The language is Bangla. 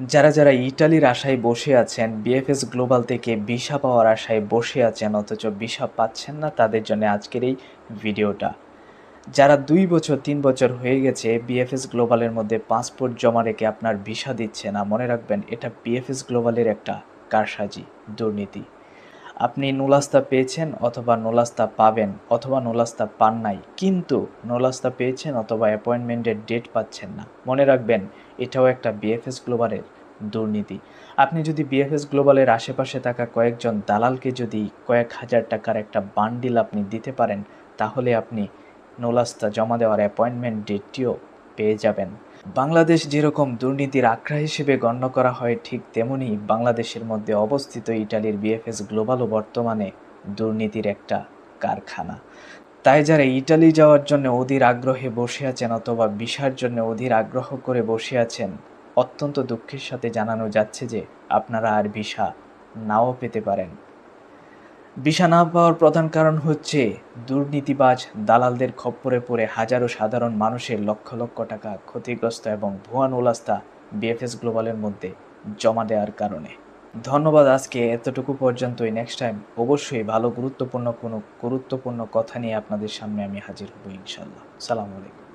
যারা যারা ইটালির আশায় বসে আছেন, বিএফএস গ্লোবাল থেকে ভিসা পাওয়ার আশায় বসে আছেন, অথচ ভিসা পাচ্ছেন না তাদের জন্য আজকের এই ভিডিওটা। যারা দুই বছর, তিন বছর হয়ে গেছে বিএফএস গ্লোবালের মধ্যে পাসপোর্ট জমা রেখে আপনার ভিসা দিচ্ছে না, মনে রাখবেন এটা বিএফএস গ্লোবালের একটা কারসাজি, দুর্নীতি। আপনি নোলাস্তা পেয়েছেন অথবা নোলাস্তা পাবেন অথবা নোলাস্তা পান নাই, কিন্তু নোলাস্তা পেয়েছেন অথবা অ্যাপয়েন্টমেন্টের ডেট পাচ্ছেন না। মনে রাখবেন, এটাও একটা বিএফএস গ্লোবালের দুর্নীতি। আপনি যদি বিএফএস গ্লোবালের আশেপাশে থাকা কয়েকজন দালালকে যদি কয়েক হাজার টাকার একটা বান্ডিল আপনি দিতে পারেন, তাহলে আপনি নোলাস্তা জমা দেওয়ার অ্যাপয়েন্টমেন্ট ডেটটিও পেয়ে যাবেন। বাংলাদেশ যেরকম দুর্নীতির আখড়া হিসেবে গণ্য করা হয়, ঠিক তেমনি বাংলাদেশের মধ্যে অবস্থিত ইটালির বিএফএস গ্লোবালও বর্তমানে দুর্নীতির একটা কারখানা। তাই যারা ইটালি যাওয়ার জন্য অধীর আগ্রহে বসে আছেন অথবা ভিসার জন্য অধীর আগ্রহ করে বসে আছেন, অত্যন্ত দুঃখের সাথে জানানো যাচ্ছে যে আপনারা আর ভিসা নাও পেতে পারেন। ভিসা না পাওয়ার প্রধান কারণ হচ্ছে দুর্নীতিবাজ দালালদের খপ্পরে পড়ে হাজারো সাধারণ মানুষের লক্ষ লক্ষ টাকা ক্ষতিগ্রস্ত এবং ভুয়া নোলাস্তা বিএফএস গ্লোবালের মধ্যে জমা দেওয়ার কারণে। ধন্যবাদ আজকে এতটুকু পর্যন্তই। নেক্সট টাইম অবশ্যই ভালো গুরুত্বপূর্ণ কোনো গুরুত্বপূর্ণ কথা নিয়ে আপনাদের সামনে আমি হাজির হব ইনশাল্লাহ সালাম আলাইকুম।